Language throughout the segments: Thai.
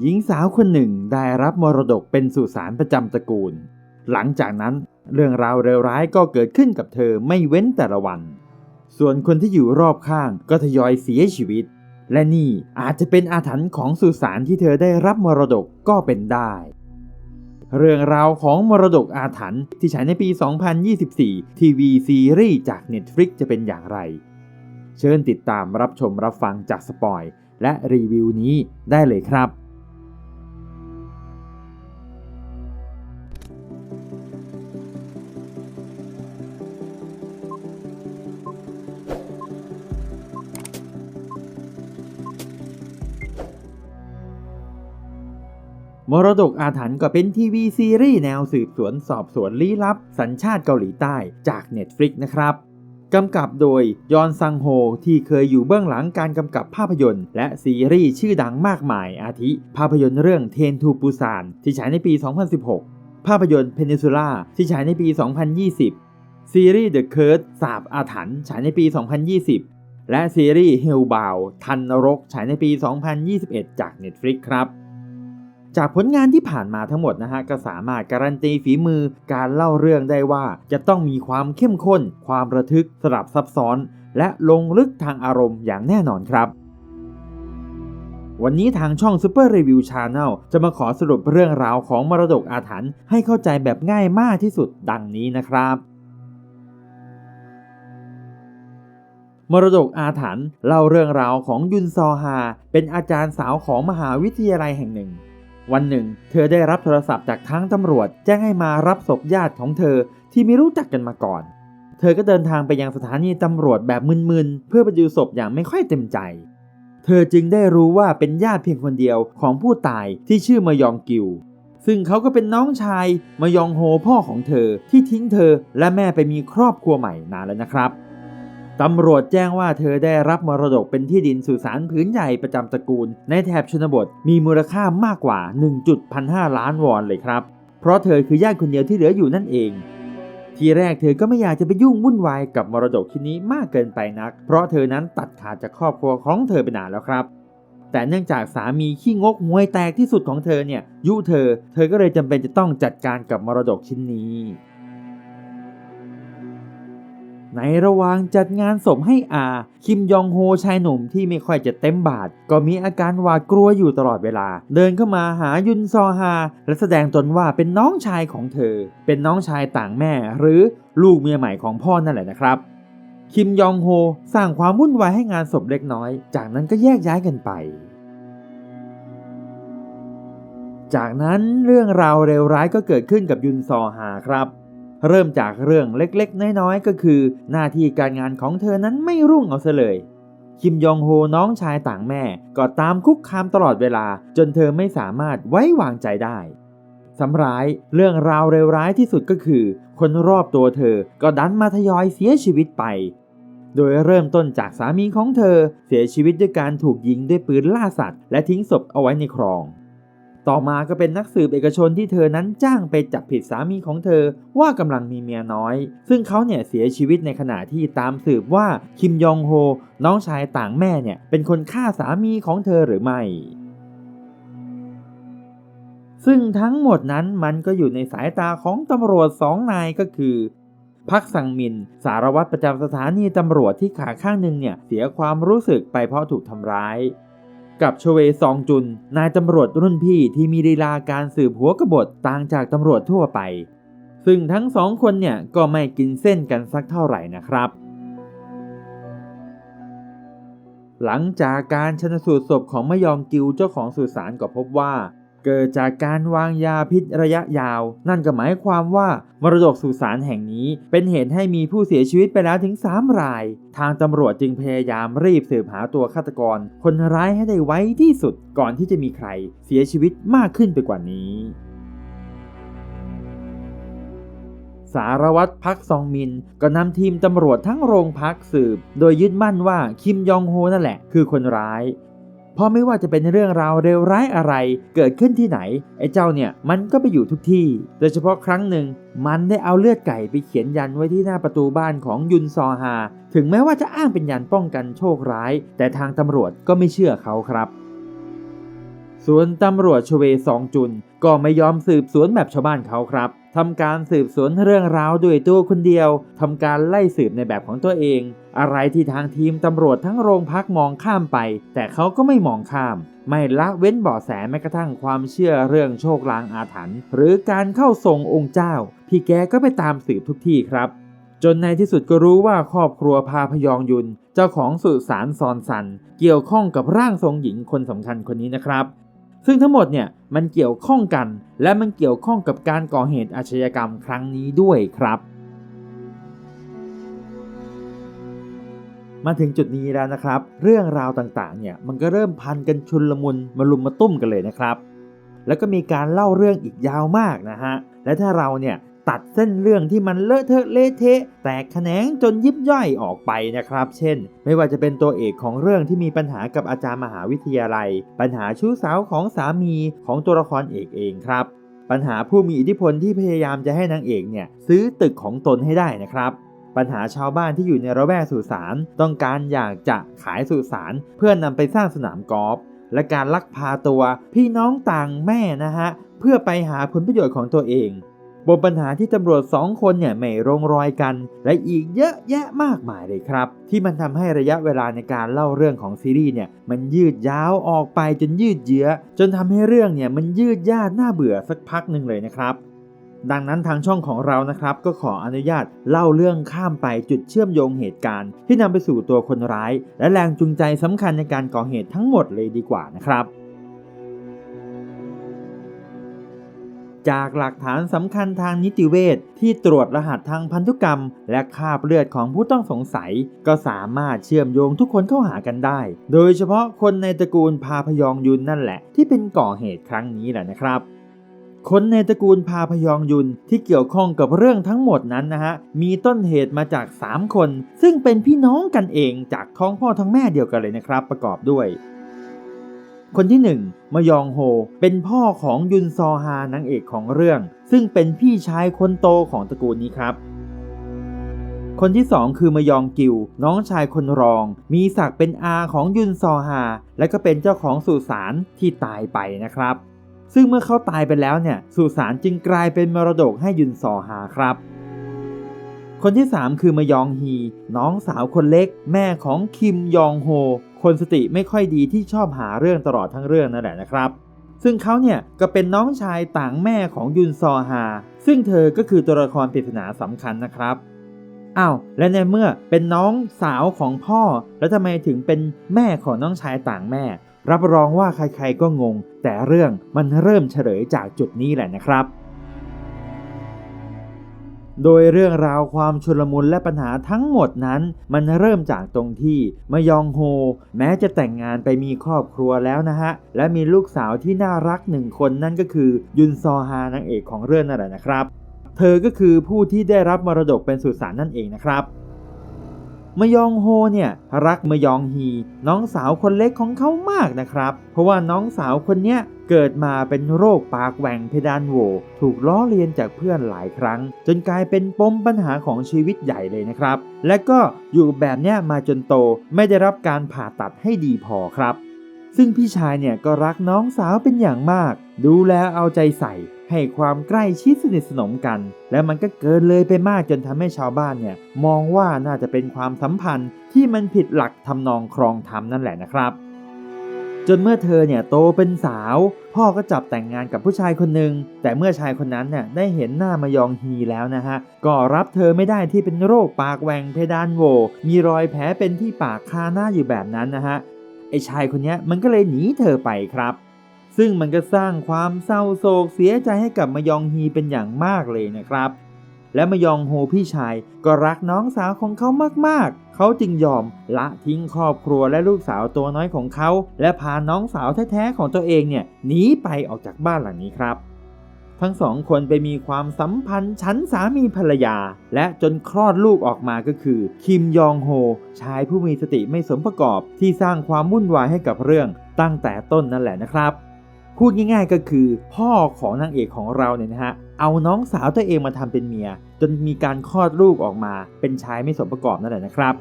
หญิงสาวคนหนึ่งได้รับมรดกเป็นสุสานประจำตระกูล หลังจากนั้นเรื่องราวเลวร้ายก็เกิดขึ้นกับเธอไม่เว้นแต่ละวัน ส่วนคนที่อยู่รอบข้างก็ทยอยเสียชีวิต และนี่อาจจะเป็นอาถรรพ์ของสุสานที่เธอได้รับมรดกก็เป็นได้ เรื่องราวของมรดกอาถรรพ์ที่ฉายในปี 2024 ทีวีซีรีส์จาก Netflix จะเป็นอย่างไร เชิญติดตามรับชมรับฟังจากสปอยและรีวิวนี้ได้เลยครับ มรดกอาถรรพ์ก็เป็นทีวีซีรีส์แนวสืบสวนสอบสวนลี้ลับ สัญชาติเกาหลีใต้จาก Netflix นะครับกำกับโดยยอนซังโฮที่เคยอยู่เบื้องหลังการกำกับภาพยนตร์ และซีรีส์ชื่อดังมากมายอาทิ ภาพยนตร์เรื่องเทนทูปูซานที่ฉายในปี 2016 ภาพยนตร์เพนิซูล่าที่ฉายในปี 2020 ซีรีส์ The Curse สาบอาถรรพ์ฉายในปี 2020 และซีรีส์เฮลบาวทันนรกฉายในปี 2021 จาก Netflix ครับ จากผลงานที่ผ่านมาทั้งหมดนะฮะก็สามารถการันตีฝีมือการเล่าเรื่องได้ว่า จะต้องมีความเข้มข้น ความระทึกสลับซับซ้อน และลงลึกทางอารมณ์อย่างแน่นอนครับ วันนี้ทางช่อง Super Review Channel จะมาขอสรุปเรื่องราวของมรดกอาถรรพ์ให้เข้าใจแบบง่ายมากที่สุดดังนี้นะครับมรดกอาถรรพ์เล่าเรื่องราวของยุนซอฮา เป็นอาจารย์สาวของมหาวิทยาลัยแห่งหนึ่ง วันหนึ่ง เธอได้รับโทรศัพท์จากทางตำรวจ แจ้งให้มารับศพญาติของเธอที่ไม่รู้จักกันมาก่อน เธอก็เดินทางไปยังสถานีตำรวจแบบมึนๆ เพื่อไปดูศพอย่างไม่ค่อยเต็มใจ เธอจึงได้รู้ว่าเป็นญาติเพียงคนเดียวของผู้ตายที่ชื่อมายองกิว ซึ่งเขาก็เป็นน้องชายมายองโฮพ่อของเธอที่ทิ้งเธอและแม่ไปมีครอบครัวใหม่นานแล้วนะครับ ตำรวจแจ้งว่าเธอได้รับมรดกเป็นที่ดินสุสานผืนใหญ่ประจำตระกูล ในแถบชนบทมีมูลค่ามากกว่า 1.15 ล้านวอนเลยครับ เพราะเธอคือญาติคนเดียวที่เหลืออยู่นั่นเอง ทีแรกเธอก็ไม่อยากจะไปยุ่งวุ่นวายกับมรดกชิ้นนี้มากเกินไปนัก เพราะเธอนั้นตัดขาดจากครอบครัวของเธอไปนานแล้วครับแต่เนื่องจากสามีขี้งกหวยแตกที่สุดของเธอเนี่ยยุเธอ เธอก็เลยจำเป็นจะต้องจัดการกับมรดกชิ้นนี้ ในระหว่างจัดงานศพให้อา คิมยองโฮชายหนุ่มที่ไม่ค่อยจะเต็มบาท ก็มีอาการหวาดกลัวอยู่ตลอดเวลา เดินเข้ามาหายุนซอฮา และแสดงตนว่าเป็นน้องชายของเธอ เป็นน้องชายต่างแม่ หรือลูกเมียใหม่ของพ่อนั่นแหละนะครับ คิมยองโฮสร้างความวุ่นวายให้งานศพเล็กน้อย จากนั้นก็แยกย้ายกันไปจากนั้นเรื่องราวเลวร้ายก็เกิดขึ้นกับยุนซอฮาครับ เริ่มจากเรื่องเล็กๆ น้อยๆ ก็คือ หน้าที่การงานของเธอนั้นไม่รุ่งเอาซะเลย คิมยองโฮน้องชายต่างแม่ ก็ตามคุกคามตลอดเวลา จนเธอไม่สามารถไว้วางใจได้สำร้ายเรื่องราวเลวร้ายที่สุดก็คือ คนรอบตัวเธอก็ดันมาทยอยเสียชีวิตไป โดยเริ่มต้นจากสามีของเธอเสียชีวิตด้วยการถูกยิงด้วยปืนล่าสัตว์ และทิ้งศพเอาไว้ในคลอง ต่อมาก็เป็นนักสืบเอกชนที่เธอนั้นจ้างไปจับผิดสามีของเธอว่ากำลังมีเมียน้อย ซึ่งเขาเนี่ยเสียชีวิตในขณะที่ตามสืบว่าคิมยองโฮ น้องชายต่างแม่เนี่ยเป็นคนฆ่าสามีของเธอหรือไม่ซึ่งทั้งหมดนั้นมันก็อยู่ในสายตาของตำรวจสองนายก็คือ พักสังมิน สารวัตรประจำสถานีตำรวจที่ขาข้างหนึ่งเนี่ยเสียความรู้สึกไปเพราะถูกทำร้าย กับชเวซองจุน นายตำรวจรุ่นพี่ที่มีลีลาการสืบหัวกบฏต่างจากตำรวจทั่วไป ซึ่งทั้งสองคนเนี่ยก็ไม่กินเส้นกันสักเท่าไหร่นะครับ หลังจากการชนสูตรศพของมยองกิวเจ้าของสุสานก็พบว่า เกิดจากการวางยาพิษระยะยาว นั่นก็หมายความว่ามรดกสุสานแห่งนี้ เป็นเหตุให้มีผู้เสียชีวิตไปแล้วถึง 3 ราย ทางตำรวจจึงพยายามรีบสืบหาตัวฆาตกร คนร้ายให้ได้ไวที่สุดก่อนที่จะมีใครเสียชีวิตมากขึ้นไปกว่านี้สารวัตรพักซองมิน ก็นำทีมตำรวจทั้งโรงพักสืบ โดยยึดมั่นว่าคิมยองโฮนั่นแหละ คือคนร้าย เพราะไม่ว่าจะเป็นเรื่องราวเลวร้ายอะไร เกิดขึ้นที่ไหน ไอ้เจ้าเนี่ยมันก็ไปอยู่ทุกที่ โดยเฉพาะครั้งหนึ่ง มันได้เอาเลือดไก่ไปเขียนยันไว้ที่หน้าประตูบ้านของยุนซอฮา ถึงแม้ว่าจะอ้างเป็นยันป้องกันโชคร้าย แต่ทางตำรวจก็ไม่เชื่อเขาครับ ส่วนตำรวจชเวซองจุน ก็ไม่ยอมสืบสวนแบบชาวบ้านเขาครับทำการสืบสวนเรื่องราวด้วยตัวคนเดียวทำการไล่สืบในแบบของตัวเอง อะไรที่ทางทีมตำรวจทั้งโรงพักมองข้ามไป แต่เขาก็ไม่มองข้าม ไม่ละเว้นเบาะแสแม้กระทั่งความเชื่อเรื่องโชคลางอาถรรพ์หรือการเข้าทรงองค์เจ้า พี่แกก็ไปตามสืบทุกที่ครับ จนในที่สุดก็รู้ว่าครอบครัวพาพยองยุน เจ้าของสุสานซอนซัน เกี่ยวข้องกับร่างทรงหญิงคนสำคัญคนนี้นะครับซึ่งทั้งหมดเนี่ยมันเกี่ยวข้องกัน และมันเกี่ยวข้องกับการก่อเหตุอาชญากรรมครั้งนี้ด้วยครับ มาถึงจุดนี้แล้วนะครับ เรื่องราวต่างๆเนี่ยมันก็เริ่มพันกันชุนลมุนมาลุมมาตุ้มกันเลยนะครับ แล้วก็มีการเล่าเรื่องอีกยาวมากนะฮะและถ้าเราเนี่ยตัดเส้นเรื่องที่มันเลอะเทอะเละเทะ แตกแขนงจนยิบย่อยออกไปนะครับ เช่น ไม่ว่าจะเป็นตัวเอกของเรื่องที่มีปัญหากับอาจารย์มหาวิทยาลัย ปัญหาชู้สาวของสามีของตัวละครเอกเองครับ ปัญหาผู้มีอิทธิพลที่พยายามจะให้นางเอกเนี่ยซื้อตึกของตนให้ได้นะครับ ปัญหาชาวบ้านที่อยู่ในระแวกสุสานต้องการอยากจะขายสุสานเพื่อนนำไปสร้างสนามกอล์ฟและการลักพาตัวพี่น้องต่างแม่นะฮะเพื่อไปหาผลประโยชน์ของตัวเองบนปัญหาที่ตำรวจสองคนเนี่ยไม่ลงรอยกัน และอีกเยอะแยะมากมายเลยครับ ที่มันทำให้ระยะเวลาในการเล่าเรื่องของซีรีส์เนี่ยมันยืดยาวออกไปจนยืดเยื้อจนทำให้เรื่องเนี่ยมันยืดยาดน่าเบื่อสักพักหนึ่งเลยนะครับ ดังนั้นทางช่องของเรานะครับก็ขออนุญาตเล่าเรื่องข้ามไปจุดเชื่อมโยงเหตุการณ์ ที่นำไปสู่ตัวคนร้าย และแรงจูงใจสำคัญในการก่อเหตุทั้งหมดเลยดีกว่านะครับจากหลักฐานสำคัญทางนิติเวชที่ตรวจรหัสทางพันธุกรรม และคราบเลือดของผู้ต้องสงสัย ก็สามารถเชื่อมโยงทุกคนเข้าหากันได้ โดยเฉพาะคนในตระกูลพาพยองยุนนั่นแหละ ที่เป็นก่อเหตุครั้งนี้แหละนะครับ คนในตระกูลพาพยองยุนที่เกี่ยวข้องกับเรื่องทั้งหมดนั้นนะฮะ มีต้นเหตุมาจาก 3 คน ซึ่งเป็นพี่น้องกันเองจากท้องพ่อท้องแม่เดียวกันเลยนะครับ ประกอบด้วย คนที่ 1 มยองโฮ เป็นพ่อของยุนซอฮานางเอกของเรื่อง ซึ่งเป็นพี่ชายคนโตของตระกูลนี้ครับคนที่ 2 คือมยองกิว น้องชายคนรอง มีศักดิ์เป็นอาของยุนซอฮา และก็เป็นเจ้าของสุสานที่ตายไปนะครับ ซึ่งเมื่อเขาตายไปแล้วเนี่ยสุสานจึงกลายเป็นมรดกให้ยุนซอฮาครับ คนที่ 3 คือมยองฮี น้องสาวคนเล็ก แม่ของคิมยองโฮ คนสติไม่ค่อยดีที่ชอบหาเรื่องตลอดทั้งเรื่องนั่นแหละนะครับ ซึ่งเขาเนี่ยก็เป็นน้องชายต่างแม่ของยุนซอฮาซึ่งเธอก็คือตัวละครปริศนาสำคัญนะครับอ้าวและในเมื่อเป็นน้องสาวของพ่อ แล้วทำไมถึงเป็นแม่ของน้องชายต่างแม่ รับรองว่าใครๆก็งง แต่เรื่องมันเริ่มเฉลยจากจุดนี้แหละนะครับ โดยเรื่องราวความชุลมุนและปัญหาทั้งหมดนั้น มันเริ่มจากตรงที่มยองโฮ แม้จะแต่งงานไปมีครอบครัวแล้วนะฮะ และมีลูกสาวที่น่ารักหนึ่งคนนั่นก็คือยุนซอฮานางเอกของเรื่องนั่นแหละนะครับ เธอก็คือผู้ที่ได้รับมรดกเป็นสุสานนั่นเองนะครับ มยองโฮเนี่ยรักมยองฮี น้องสาวคนเล็กของเขามากนะครับ เพราะว่าน้องสาวคนเนี้ยเกิดมาเป็นโรคปากแหว่งเพดานโหวถูกล้อเลียนจากเพื่อนหลายครั้ง จนกลายเป็นปมปัญหาของชีวิตใหญ่เลยนะครับ และก็อยู่แบบเนี้ยมาจนโตไม่ได้รับการผ่าตัดให้ดีพอครับ ซึ่งพี่ชายเนี่ยก็รักน้องสาวเป็นอย่างมาก ดูแลเอาใจใส่ ให้ความใกล้ชิดสนิทสนมกัน และมันก็เกินเลยไปมากจนทำให้ชาวบ้านเนี่ยมองว่าน่าจะเป็นความสัมพันธ์ที่มันผิดหลักทำนองครองธรรมนั่นแหละนะครับ จนเมื่อเธอเนี่ยโตเป็นสาว พ่อก็จับแต่งงานกับผู้ชายคนหนึ่งแต่เมื่อชายคนนั้นเนี่ยได้เห็นหน้ามายองฮีแล้วนะฮะก็รับเธอไม่ได้ที่เป็นโรคปากแหว่งเพดานโวมีรอยแผลเป็นที่ปากคาหน้าอยู่แบบนั้นนะฮะไอชายคนนี้มันก็เลยหนีเธอไปครับ ซึ่งมันก็สร้างความเศร้าโศกเสียใจให้กับมยองฮีเป็นอย่างมากเลยนะครับ และมยองโฮพี่ชายก็รักน้องสาวของเขามากๆ เขาจึงยอมละทิ้งครอบครัวและลูกสาวตัวน้อยของเขา และพาน้องสาวแท้ๆของตัวเองเนี่ยหนีไปออกจากบ้านหลังนี้ครับทั้งสองคนไปมีความสัมพันธ์ชั้นสามีภรรยา และจนคลอดลูกออกมาก็คือ คิมยองโฮ ชายผู้มีสติไม่สมประกอบที่สร้างความวุ่นวายให้กับเรื่องตั้งแต่ต้นนั่นแหละนะครับ พูดง่ายๆก็คือ พ่อของนางเอกของเราเนี่ยนะฮะเอาน้องสาวตัวเองมาทำเป็นเมีย จนมีการคลอดลูกออกมา เป็นชายไม่สมประกอบนั่นแหละนะครับ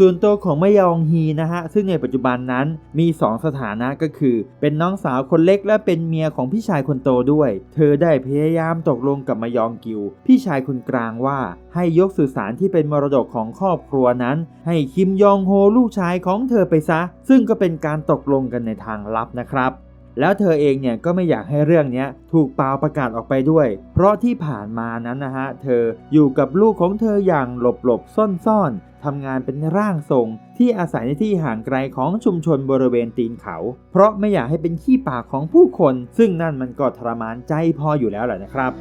ส่วนตัวของมยองฮีนะฮะซึ่งในปัจจุบันนั้นมี 2 สถานะก็คือ เป็นน้องสาวคนเล็กและเป็นเมียของพี่ชายคนโตด้วย เธอได้พยายามตกลงกับมยองกิว พี่ชายคนกลางว่า ให้ยกสุสานที่เป็นมรดกของครอบครัวนั้น ให้คิมยองโฮลูกชายของเธอไปซะ ซึ่งก็เป็นการตกลงกันในทางลับนะครับ แล้วเธอเองเนี่ยก็ไม่อยากให้เรื่องนี้ถูกเปล่าประกาศออกไปด้วย เพราะที่ผ่านมานั้นนะฮะ เธออยู่กับลูกของเธออย่างหลบหลบซ่อนซ่อนๆทำงานเป็นร่างทรงที่อาศัยในที่ห่างไกลของชุมชนบริเวณตีนเขา เพราะไม่อยากให้เป็นขี้ปากของผู้คน ซึ่งนั่นมันก็ทรมานใจพออยู่แล้วแหละนะครับ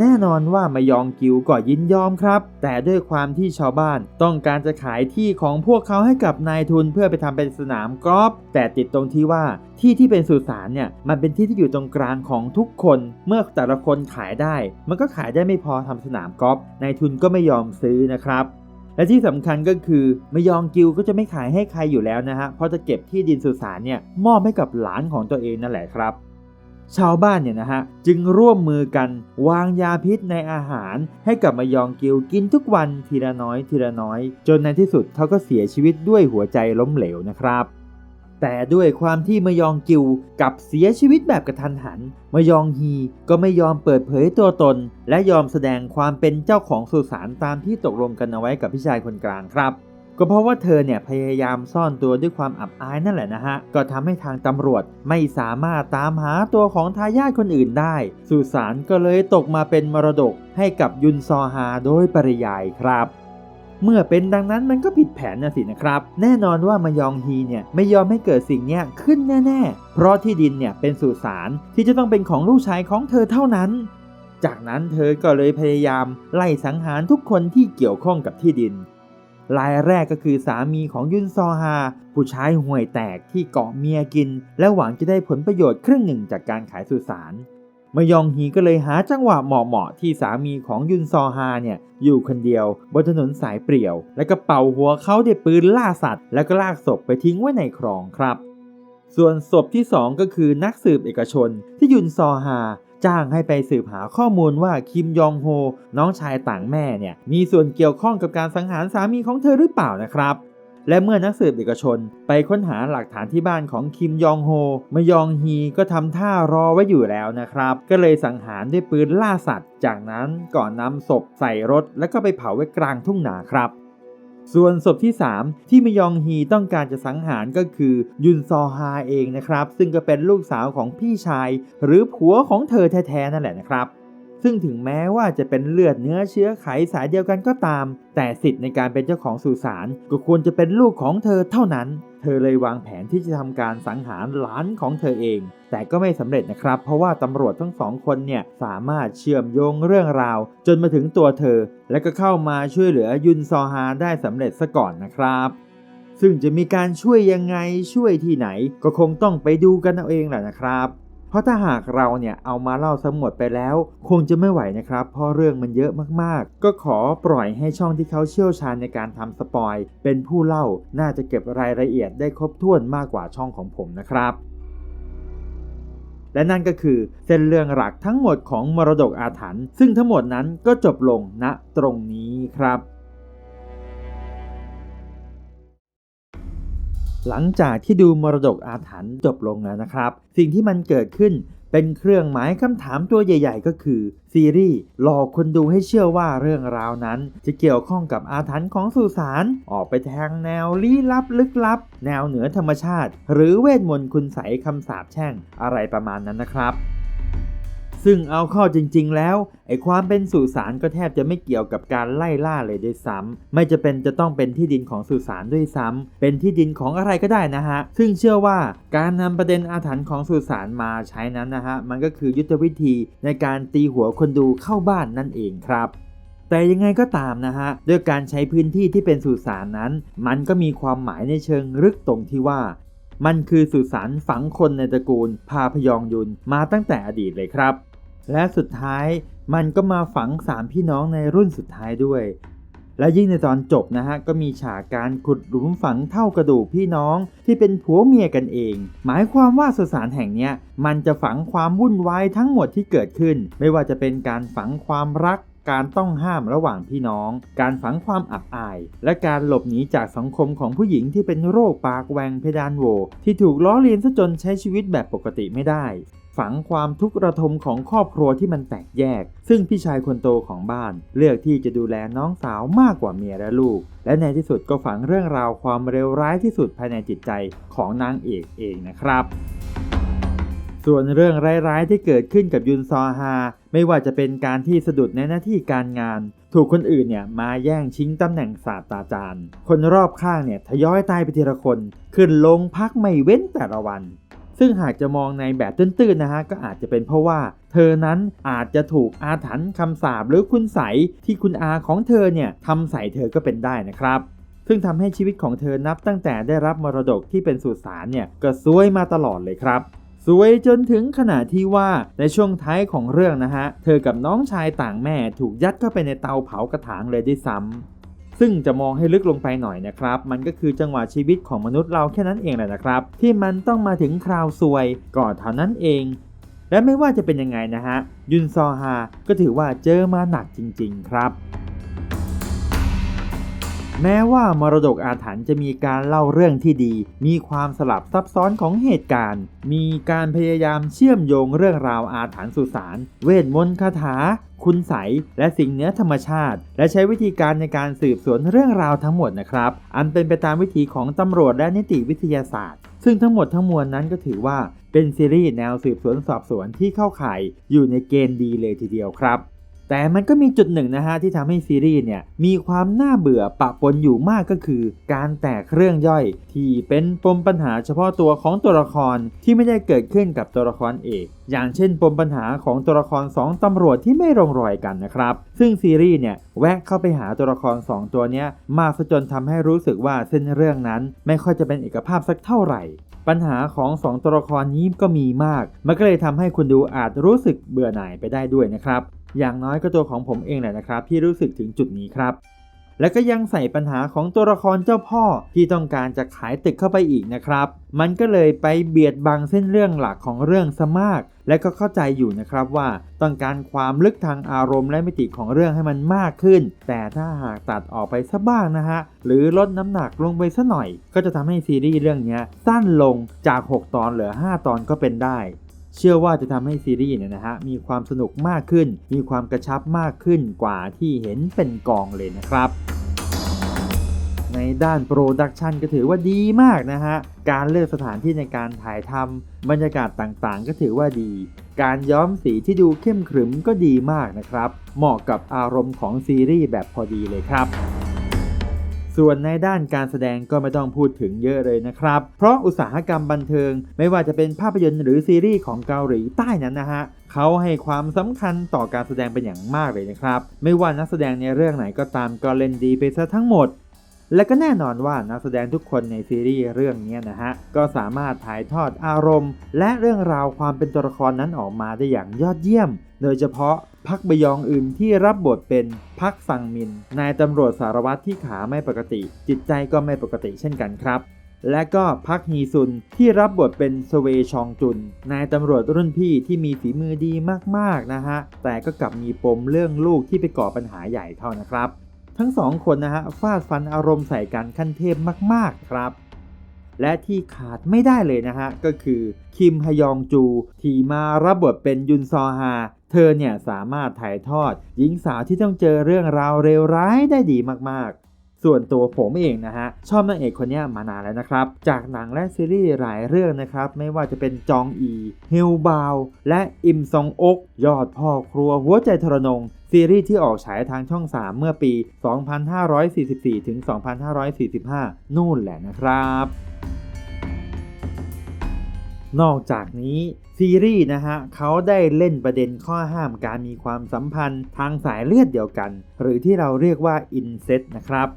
แน่นอนว่ามายองกิวก็ยินยอมครับ แต่ด้วยความที่ชาวบ้านต้องการจะขายที่ของพวกเขาให้กับนายทุนเพื่อไปทำเป็นสนามกอล์ฟแต่ติดตรงที่ว่าที่ที่เป็นสุสานเนี่ยมันเป็นที่ที่อยู่ตรงกลางของทุกคน เมื่อแต่ละคนขายได้ มันก็ขายได้ไม่พอทำสนามกอล์ฟนายทุนก็ไม่ยอมซื้อนะครับและที่สำคัญก็คือมายองกิวก็จะไม่ขายให้ใครอยู่แล้วนะฮะ เพราะจะเก็บที่ดินสุสานเนี่ยมอบให้กับหลานของตัวเองนั่นแหละครับ ชาวบ้านเนี่ยนะฮะจึงร่วมมือกันวางยาพิษในอาหาร ให้กับมายองกิวกินทุกวันทีละน้อยทีละน้อย จนในที่สุดเขาก็เสียชีวิตด้วยหัวใจล้มเหลวนะครับแต่ด้วยความที่มายองกิวกับเสียชีวิตแบบกระทันหันมายองฮีก็ไม่ยอมเปิดเผยตัวตน และยอมแสดงความเป็นเจ้าของสุสานตามที่ตกลงกันเอาไว้กับพี่ชายคนกลางครับ ก็เพราะว่าเธอเนี่ยพยายามซ่อนตัวด้วยความอับอายนั่นแหละนะฮะ ก็ทำให้ทางตำรวจไม่สามารถตามหาตัวของทายาทคนอื่นได้ สุสานก็เลยตกมาเป็นมรดกให้กับยุนซอฮาโดยปริยายครับเมื่อเป็นดังนั้นมันก็ผิดแผนนะสินะครับ แน่นอนว่ามายองฮีเนี่ยไม่ยอมให้เกิดสิ่งนี้ขึ้นแน่ ๆ เพราะที่ดินเนี่ยเป็นสุสานที่จะต้องเป็นของลูกชายของเธอเท่านั้น จากนั้นเธอก็เลยพยายามไล่สังหารทุกคนที่เกี่ยวข้องกับที่ดิน รายแรกก็คือสามีของยุนซอฮา ผู้ชายห่วยแตกที่เกาะเมียกิน และหวังจะได้ผลประโยชน์ครึ่งหนึ่งจากการขายสุสานมายองฮีก็เลยหาจังหวะเหมาะๆที่สามีของยุนซอฮาเนี่ยอยู่คนเดียวบนถนนสายเปรี่ยว แล้วก็เป่าหัวเขาด้วยปืนล่าสัตว์ แล้วก็ลากศพไปทิ้งไว้ในคลองครับ ส่วนศพที่ 2 ก็คือนักสืบเอกชนที่ยุนซอฮา จ้างให้ไปสืบหาข้อมูลว่าคิมยองโฮ น้องชายต่างแม่เนี่ยมีส่วนเกี่ยวข้องกับการสังหารสามีของเธอหรือเปล่านะครับและเมื่อนักสืบเอกชนไปค้นหาหลักฐานที่บ้านของคิมยองโฮ มยองฮีก็ทำท่ารอไว้อยู่แล้วนะครับ ก็เลยสังหารด้วยปืนล่าสัตว์ จากนั้นก่อนนำศพใส่รถแล้วก็ไปเผาไว้กลางทุ่งนาครับ ส่วนศพที่ 3 ที่มยองฮีต้องการจะสังหารก็คือยุนซอฮาเองนะครับ ซึ่งก็เป็นลูกสาวของพี่ชาย หรือผัวของเธอแท้ๆนั่นแหละนะครับ ซึ่งถึงแม้ว่าจะเป็นเลือดเนื้อเชื้อไขสายเดียวกันก็ตาม แต่สิทธิ์ในการเป็นเจ้าของสุสานก็ควรจะเป็นลูกของเธอเท่านั้น เธอเลยวางแผนที่จะทำการสังหารหลานของเธอเอง แต่ก็ไม่สำเร็จนะครับ เพราะว่าตำรวจทั้งสองคนเนี่ยสามารถเชื่อมโยงเรื่องราว จนมาถึงตัวเธอ และก็เข้ามาช่วยเหลือยุนซอฮาได้สำเร็จซะก่อนนะครับซึ่งจะมีการช่วยยังไงช่วยที่ไหน ก็คงต้องไปดูกันเอาเองแหละนะครับ เพราะถ้าหากเราเนี่ยเอามาเล่าทั้งหมดไปแล้ว คงจะไม่ไหวนะครับ เพราะเรื่องมันเยอะมากๆ ก็ขอปล่อยให้ช่องที่เขาเชี่ยวชาญในการทำสปอย เป็นผู้เล่าน่าจะเก็บรายละเอียดได้ครบถ้วนมากกว่าช่องของผมนะครับและนั่นก็คือเส้นเรื่องหลักทั้งหมดของมรดกอาถรรพ์ซึ่งทั้งหมดนั้นก็จบลงณตรงนี้ครับ หลังจากที่ดูมรดกอาถรรพ์จบลงแล้วนะครับ สิ่งที่มันเกิดขึ้นเป็นเครื่องหมายคำถามตัวใหญ่ ๆ ก็คือ ซีรีส์หลอกคนดูให้เชื่อว่าเรื่องราวนั้น จะเกี่ยวข้องกับอาถรรพ์ของสุสานออกไปทางแนวลี้ลับลึกลับ แนวเหนือธรรมชาติ หรือเวทมนต์คุณใสคำสาปแช่งอะไรประมาณนั้นนะครับ ซึ่งเอาเข้าจริง ๆ แล้วไอ้ความเป็นสุสานก็แทบจะไม่เกี่ยวกับการไล่ล่าเลยด้วยซ้ำไม่จะเป็นจะต้องเป็นที่ดินของสุสานด้วยซ้ำเป็นที่ดินของอะไรก็ได้นะฮะ ซึ่งเชื่อว่าการนำประเด็นอาถรรพ์ของสุสานมาใช้นั้นนะฮะ มันก็คือยุทธวิธีในการตีหัวคนดูเข้าบ้านนั่นเองครับแต่ยังไงก็ตามนะฮะ ด้วยการใช้พื้นที่ที่เป็นสุสานนั้น มันก็มีความหมายในเชิงลึกตรงที่ว่า มันคือสุสานฝังคนในตระกูลพาพยองยุนมาตั้งแต่อดีตเลยครับ และสุดท้ายมันก็มาฝังสามพี่น้องในรุ่นสุดท้ายด้วย และยิ่งในตอนจบนะฮะก็มีฉากการขุดหลุมฝังเท่ากระดูกพี่น้องที่เป็นผัวเมียกันเอง หมายความว่าสุสานแห่งเนี้ยมันจะฝังความวุ่นวายทั้งหมดที่เกิดขึ้น ไม่ว่าจะเป็นการฝังความรักการต้องห้ามระหว่างพี่น้อง การฝังความอับอาย และการหลบหนีจากสังคมของผู้หญิงที่เป็นโรคปากแหวงเพดานโหวที่ถูกล้อเลียนซะจนใช้ชีวิตแบบปกติไม่ได้ ฝังความทุกข์ระทมของครอบครัวที่มันแตกแยก ซึ่งพี่ชายคนโตของบ้าน เลือกที่จะดูแลน้องสาวมากกว่าเมียและลูก และในที่สุดก็ฝังเรื่องราวความเลวร้ายที่สุดภายในจิตใจของนางเอกเองนะครับส่วนเรื่องร้ายๆที่เกิดขึ้นกับยุนซอฮา ไม่ว่าจะเป็นการที่สะดุดในหน้าที่การงาน ถูกคนอื่นเนี่ยมาแย่งชิงตำแหน่งศาสตราจารย์ คนรอบข้างเนี่ยทยอยตายไปทีละคน ขึ้นลงพักไม่เว้นแต่ละวัน ซึ่งหากจะมองในแบบตื้นๆนะฮะก็อาจจะเป็นเพราะว่า เธอนั้นอาจจะถูกอาถรรพ์คำสาปหรือคุณใสที่คุณอาของเธอเนี่ยทำใส่เธอก็เป็นได้นะครับซึ่งทำให้ชีวิตของเธอนับตั้งแต่ได้รับมรดกที่เป็นสุสานเนี่ยก็ซวยมาตลอดเลยครับ สวยจนถึงขนาดที่ว่าในช่วงท้ายของเรื่องนะฮะ เธอกับน้องชายต่างแม่ถูกยัดเข้าไปในเตาเผากระถางเลยด้วยซ้ำ ซึ่งจะมองให้ลึกลงไปหน่อยนะครับ มันก็คือจังหวะชีวิตของมนุษย์เราแค่นั้นเองแหละนะครับ ที่มันต้องมาถึงคราวซวยก่อนเท่านั้นเอง และไม่ว่าจะเป็นยังไงนะฮะ ยุนซอฮาก็ถือว่าเจอมาหนักจริง ๆ ครับแม้ว่ามรดกอาถรรพ์จะมีการเล่าเรื่องที่ดี มีความสลับซับซ้อนของเหตุการณ์ มีการพยายามเชื่อมโยงเรื่องราวอาถรรพ์สุสาน เวทมนต์คาถา คุณใสและสิ่งเหนือธรรมชาติ และใช้วิธีการในการสืบสวนเรื่องราวทั้งหมดนะครับ อันเป็นไปตามวิธีของตำรวจและนิติวิทยาศาสตร์ ซึ่งทั้งหมดทั้งมวลนั้นก็ถือว่าเป็นซีรีส์แนวสืบสวนสอบสวนที่เข้าข่ายอยู่ในเกณฑ์ดีเลยทีเดียวครับ แต่มันก็มีจุดหนึ่งนะฮะที่ทำให้ซีรีส์เนี่ยมีความน่าเบื่อปะปนอยู่มากก็คือ การแตกเรื่องย่อย ที่เป็นปมปัญหาเฉพาะตัวของตัวละครที่ไม่ได้เกิดขึ้นกับตัวละครเอก อย่างเช่น ปมปัญหาของตัวละคร 2ตำรวจที่ไม่ลงรอยกันนะครับ ซึ่งซีรีส์เนี่ยแวะเข้าไปหาตัวละคร 2 ตัวเนี้ยมากจนทำให้รู้สึกว่าเส้นเรื่องนั้น ไม่ค่อยจะเป็นเอกภาพสักเท่าไหร่ ปัญหาของสองตัวละครนี้ก็มีมาก มันก็เลยทำให้คุณดูอาจรู้สึกเบื่อหน่ายไปได้ด้วยนะครับ อย่างน้อยก็ตัวของผมเองแหละนะครับ ที่รู้สึกถึงจุดนี้ครับ และก็ยังใส่ปัญหาของตัวละครเจ้าพ่อที่ต้องการจะขายตึกเข้าไปอีกนะครับ มันก็เลยไปเบียดบังเส้นเรื่องหลักของเรื่องซะมาก และก็เข้าใจอยู่นะครับว่า ต้องการความลึกทางอารมณ์และมิติของเรื่องให้มันมากขึ้น แต่ถ้าหากตัดออกไปซะบ้างนะฮะ หรือลดน้ำหนักลงไปซะหน่อย ก็จะทำให้ซีรีส์เรื่องนี้สั้นลงจาก 6 ตอนเหลือ 5 ตอนก็เป็นได้ เชื่อว่าจะทำให้ซีรีส์เนี่ยนะฮะมีความสนุกมากขึ้น มีความกระชับมากขึ้นกว่าที่เห็นเป็นกองเลยนะครับในด้านโปรดักชันก็ถือว่าดีมากนะฮะ การเลือกสถานที่ในการถ่ายทำบรรยากาศต่างๆ ก็ถือว่าดี การย้อมสีที่ดูเข้มขรึมก็ดีมากนะครับ เหมาะกับอารมณ์ของซีรีส์แบบพอดีเลยครับ ส่วนในด้านการแสดงก็ไม่ต้องพูดถึงเยอะเลยนะครับ เพราะอุตสาหกรรมบันเทิง ไม่ว่าจะเป็นภาพยนตร์หรือซีรีส์ของเกาหลีใต้นั้นนะฮะเขาให้ความสำคัญต่อการแสดงเป็นอย่างมากเลยนะครับ ไม่ว่านักแสดงในเรื่องไหนก็ตามก็เล่นดีไปซะทั้งหมดและก็แน่นอนว่านักแสดงทุกคนในซีรีส์เรื่องนี้นะฮะ ก็สามารถถ่ายทอดอารมณ์ และเรื่องราวความเป็นตัวละครนั้นออกมาได้อย่างยอดเยี่ยม โดยเฉพาะ พักบยองอึนที่รับบทเป็นพักสังมิน นายตำรวจสารวัตรที่ขาไม่ปกติ จิตใจก็ไม่ปกติเช่นกันครับ และก็พักฮีซุนที่รับบทเป็นสเวชองจุน นายตำรวจรุ่นพี่ที่มีฝีมือดีมากๆนะฮะ แต่ก็กลับมีปมเรื่องลูกที่ไปก่อปัญหาใหญ่เท่านะครับ ทั้งสองคนนะฮะฟาดฟันอารมณ์ใส่กันขั้นเทพมากๆครับและที่ขาดไม่ได้เลยนะฮะ ก็คือ คิมฮยองจู ที่มารับบทเป็นยุนซอฮา เธอเนี่ยสามารถถ่ายทอดหญิงสาวที่ต้องเจอเรื่องราวเลวร้ายได้ดีมากๆ ส่วนตัวผมเองนะฮะ ชอบนางเอกคนนี้มานานแล้วนะครับ จากหนังและซีรีส์หลายเรื่องนะครับ ไม่ว่าจะเป็นจองอีเฮลบาวและอิมซองอก ยอดพ่อครัวหัวใจทรนงซีรีส์ที่ออกฉายทางช่อง 3 เมื่อปี 2544 ถึง 2545 นู่นแหละนะครับ นอกจากนี้ซีรีส์นะฮะเขาได้เล่นประเด็นข้อห้ามการมีความสัมพันธ์ทางสายเลือดเดียวกัน หรือที่เราเรียกว่า incest นะครับ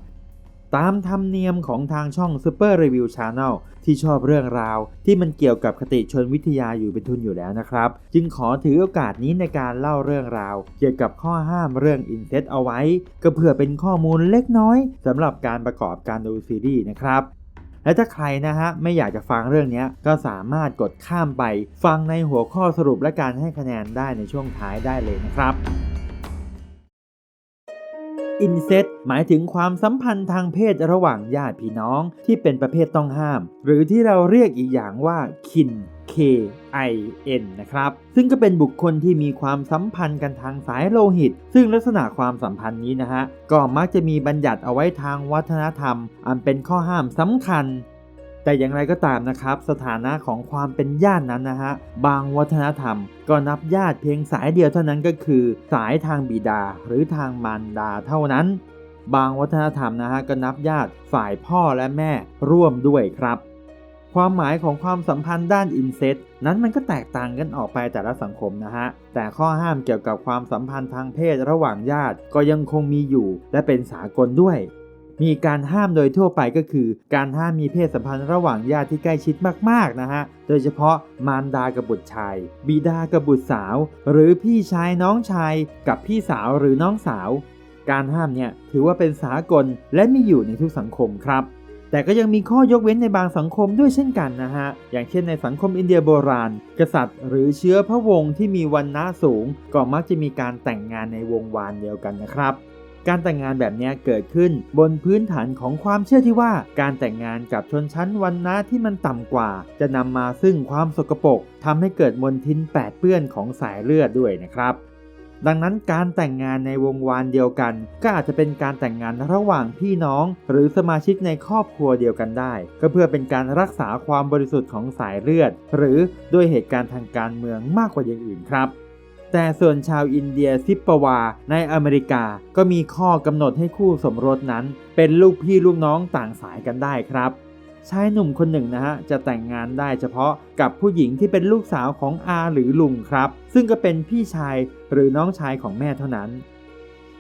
ตามธรรมเนียมของทางช่อง Super Review Channel ที่ชอบเรื่องราว ที่มันเกี่ยวกับคติชนวิทยาอยู่เป็นทุนอยู่แล้วนะครับ จึงขอถือโอกาสนี้ในการเล่าเรื่องราว เกี่ยวกับข้อห้ามเรื่อง incest เอาไว้ ก็เพื่อเป็นข้อมูลเล็กน้อยสำหรับการประกอบการดูซีรีส์นะครับ และถ้าใครนะฮะไม่อยากจะฟังเรื่องนี้ก็สามารถกดข้ามไปฟังในหัวข้อสรุปและการให้คะแนนได้ในช่วงท้ายได้เลยนะครับอินเซตหมายถึงความสัมพันธ์ทางเพศระหว่างญาติพี่น้องที่เป็นประเภทต้องห้าม หรือที่เราเรียกอีกอย่างว่า คิน K I N นะครับ ซึ่งก็เป็นบุคคลที่มีความสัมพันธ์กันทางสายโลหิต ซึ่งลักษณะความสัมพันธ์นี้นะฮะ ก็มักจะมีบัญญัติเอาไว้ทางวัฒนธรรม อันเป็นข้อห้ามสำคัญ แต่อย่างไรก็ตามนะครับ สถานะของความเป็นญาตินั้นนะฮะ บางวัฒนธรรม ก็นับญาติเพียงสายเดียวเท่านั้นก็คือ สายทางบิดาหรือทางมารดาเท่านั้น บางวัฒนธรรมนะฮะก็นับญาติฝ่ายพ่อและแม่ร่วมด้วยครับ ความหมายของความสัมพันธ์ด้านอินเซตนั้นมันก็แตกต่างกันออกไปแต่ละสังคมนะฮะ แต่ข้อห้ามเกี่ยวกับความสัมพันธ์ทางเพศระหว่างญาติก็ยังคงมีอยู่ และเป็นสากลด้วย มีการห้ามโดยทั่วไปก็คือ การห้ามมีเพศสัมพันธ์ระหว่างญาติที่ใกล้ชิดมากๆนะฮะ โดยเฉพาะมารดากับบุตรชาย บิดากับบุตรสาว หรือพี่ชายน้องชาย กับพี่สาวหรือน้องสาว การห้ามเนี่ยถือว่าเป็นสากลและมีอยู่ในทุกสังคมครับ แต่ก็ยังมีข้อยกเว้นในบางสังคมด้วยเช่นกันนะฮะ อย่างเช่นในสังคมอินเดียโบราณ กษัตริย์ หรือเชื้อพระวงศ์ที่มีวันณะสูง ก็มักจะมีการแต่งงานในวงวานเดียวกันนะครับการแต่งงานแบบนี้เกิดขึ้นบนพื้นฐานของความเชื่อที่ว่า การแต่งงานกับชนชั้นวันนะที่มันต่ำกว่า จะนำมาซึ่งความสกปรกทำให้เกิดมลทินแปดเปื้อนของสายเลือดด้วยนะครับ ดังนั้นการแต่งงานในวงวานเดียวกัน ก็อาจจะเป็นการแต่งงานระหว่างพี่น้อง หรือสมาชิกในครอบครัวเดียวกันได้ ก็เพื่อเป็นการรักษาความบริสุทธิ์ของสายเลือด หรือด้วยเหตุการณ์ทางการเมืองมากกว่าอย่างอื่นครับแต่ส่วนชาวอินเดียซิปปวาในอเมริกาก็มีข้อกำหนดให้คู่สมรสนั้น เป็นลูกพี่ลูกน้องต่างสายกันได้ครับ ชายหนุ่มคนหนึ่งนะฮะจะแต่งงานได้เฉพาะกับผู้หญิงที่เป็นลูกสาวของอาหรือลุงครับ ซึ่งก็เป็นพี่ชายหรือน้องชายของแม่เท่านั้น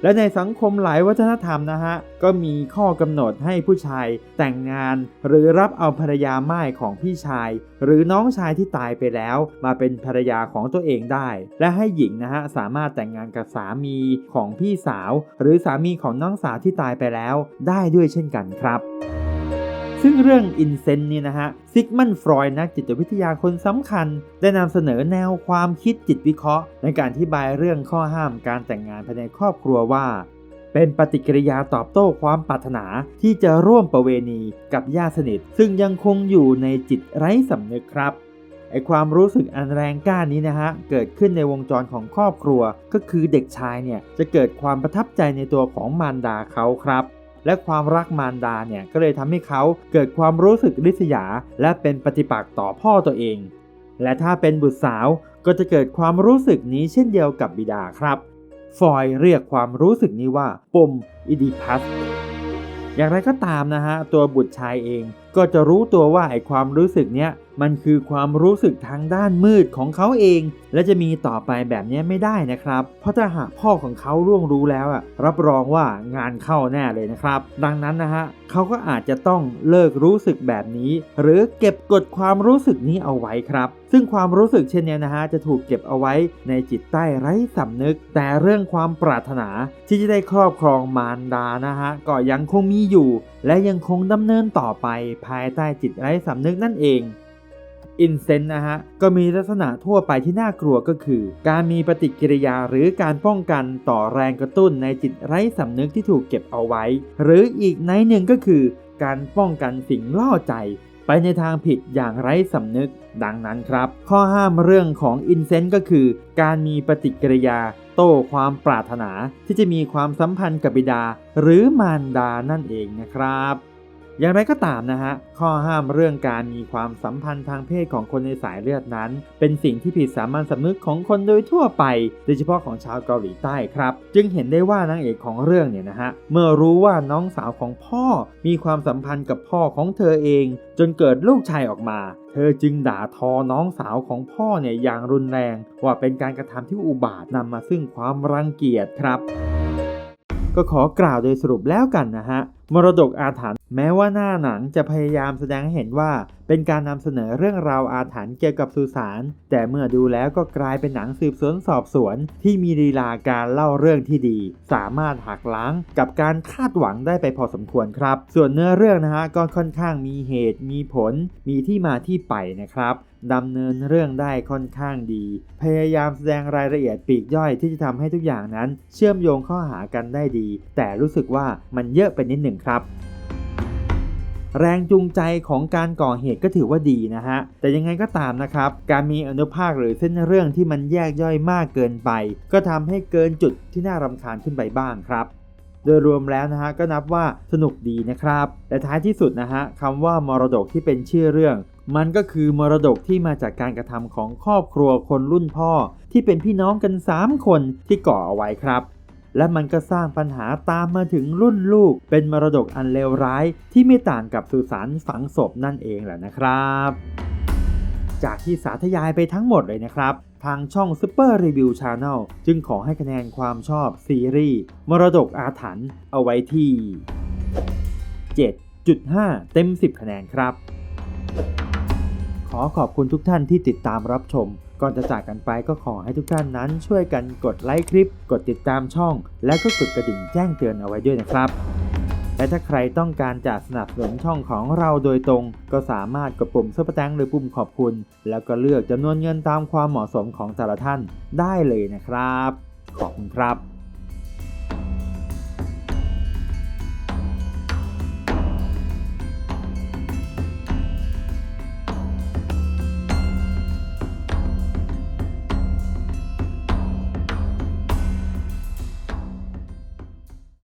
และในสังคมหลายวัฒนธรรมนะฮะก็มีข้อกำหนดให้ผู้ชายแต่งงานหรือรับเอาภรรยาม่ของพี่ชาย หรือน้องชายที่ตายไปแล้ว มาเป็นภรรยาของตัวเองได้ และให้หญิงนะฮะสามารถแต่งงานกับสามีของพี่สาว หรือสามีของน้องสาวที่ตายไปแล้ว ได้ด้วยเช่นกันครับ ซึ่งเรื่องอินเซนต์นี่นะฮะซิกมันฟรอยนักจิตวิทยาคนสำคัญ ได้นำเสนอแนวความคิดจิตวิเคราะห์ ในการอธิบายเรื่องข้อห้ามการแต่งงานภายในครอบครัวว่า เป็นปฏิกิริยาตอบโต้ความปรารถนาที่จะร่วมประเวณีกับญาติสนิท ซึ่งยังคงอยู่ในจิตไร้สำนึกครับไอความรู้สึกอันแรงกล้านี้นะฮะ เกิดขึ้นในวงจรของครอบครัว ก็คือเด็กชายเนี่ย จะเกิดความประทับใจในตัวของมารดาเขาครับ และความรักมารดาเนี่ยก็เลยทำให้เขาเกิดความรู้สึกริษยา และเป็นปฏิปักษ์ต่อพ่อตัวเอง และถ้าเป็นบุตรสาวก็จะเกิดความรู้สึกนี้เช่นเดียวกับบิดาครับฟอยเรียกความรู้สึกนี้ว่าปมอิดิพัสอย่างไรก็ตามนะฮะตัวบุตรชายเองก็จะรู้ตัวว่าไอความรู้สึกเนี้ย มันคือความรู้สึกทางด้านมืดของเขาเอง และจะมีต่อไปแบบนี้ไม่ได้นะครับ เพราะถ้าหากพ่อของเขาร่วงรู้แล้วอะรับรองว่างานเข้าแน่เลยนะครับ ดังนั้นนะฮะเขาก็อาจจะต้องเลิกรู้สึกแบบนี้ หรือเก็บกดความรู้สึกนี้เอาไว้ครับ ซึ่งความรู้สึกเช่นนี้นะฮะจะถูกเก็บเอาไว้ในจิตใต้ไร้สำนึก แต่เรื่องความปรารถนาที่จะได้ครอบครองมารดานะฮะก็ยังคงมีอยู่ และยังคงดำเนินต่อไปภายใต้จิตไร้สำนึกนั่นเอง อินเซนต์นะฮะ ก็มีลักษณะทั่วไปที่น่ากลัวก็คือ การมีปฏิกิริยาหรือการป้องกันต่อแรงกระตุ้นในจิตไร้สำนึกที่ถูกเก็บเอาไว้ หรืออีกในหนึ่งก็คือ การป้องกันสิ่งล่อใจ ไปในทางผิดอย่างไร้สำนึก ดังนั้นครับ ข้อห้ามเรื่องของอินเซนต์ก็คือ การมีปฏิกิริยา โต้ความปรารถนาที่จะมีความสัมพันธ์กับบิดา หรือมารดานั่นเองนะครับ อย่างไรก็ตามนะฮะ ข้อห้ามเรื่องการมีความสัมพันธ์ทางเพศของคนในสายเลือดนั้น เป็นสิ่งที่ผิดสามัญสำนึกของคนโดยทั่วไป โดยเฉพาะของชาวเกาหลีใต้ครับ จึงเห็นได้ว่านางเอกของเรื่องเนี่ยนะฮะ เมื่อรู้ว่าน้องสาวของพ่อมีความสัมพันธ์กับพ่อของเธอเอง จนเกิดลูกชายออกมา เธอจึงด่าทอน้องสาวของพ่อเนี่ยอย่างรุนแรง ว่าเป็นการกระทำที่อุบาทนำมาซึ่งความรังเกียจครับ ก็ขอกล่าวโดยสรุปแล้วกันนะฮะมรดกอาถรรพ์ แม้ว่าหน้าหนังจะพยายามแสดงให้เห็นว่า เป็นการนำเสนอเรื่องราวอาถรรพ์เกี่ยวกับสุสาน แต่เมื่อดูแล้วก็กลายเป็นหนังสืบสวนสอบสวน ที่มีลีลาการเล่าเรื่องที่ดี สามารถหักล้างกับการคาดหวังได้ไปพอสมควรครับ ส่วนเนื้อเรื่องนะฮะก็ค่อนข้างมีเหตุ มีผล มีที่มาที่ไปนะครับดำเนินเรื่องได้ค่อนข้างดี พยายามแสดงรายละเอียดปีกย่อยที่จะทำให้ทุกอย่างนั้น เชื่อมโยงข้าหากันได้ดี แต่รู้สึกว่ามันเยอะไปนิดหนึ่งครับ แรงจูงใจของการก่อเหตุก็ถือว่าดีนะฮะ แต่ยังไงก็ตามนะครับ การมีอนุภาคหรือเส้นเรื่องที่มันแยกย่อยมากเกินไป ก็ทำให้เกินจุดที่น่ารำคาญขึ้นไปบ้างครับโดยรวมแล้วนะฮะก็นับว่าสนุกดีนะครับ แต่ท้ายที่สุดนะฮะคำว่ามรดกที่เป็นชื่อเรื่อง มันก็คือมรดกที่มาจากการกระทำของครอบครัวคนรุ่นพ่อ ที่เป็นพี่น้องกัน 3 คนที่ก่อเอาไว้ครับ และมันก็สร้างปัญหาตามมาถึงรุ่นลูก เป็นมรดกอันเลวร้ายที่ไม่ต่างกับสุสานฝังศพนั่นเองแหละนะครับ จากที่สาธยายไปทั้งหมดเลยนะครับทางช่อง Super Review Channel จึงขอให้คะแนนความชอบซีรีส์มรดกอาถรรพ์เอาไว้ที่ 7.5 เต็ม 10 คะแนนครับ ขอขอบคุณทุกท่านที่ติดตามรับชม ก่อนจะจากกันไปก็ขอให้ทุกท่านนั้นช่วยกันกดไลค์คลิป กดติดตามช่อง และก็กดกระดิ่งแจ้งเตือนเอาไว้ด้วยนะครับ และถ้าใครต้องการจะสนับสนุนช่องของเราโดยตรง ก็สามารถกดปุ่มซุปเปอร์แตงหรือปุ่มขอบคุณ แล้วก็เลือกจำนวนเงินตามความเหมาะสมของแต่ละท่านได้เลยนะครับ ขอบคุณครับ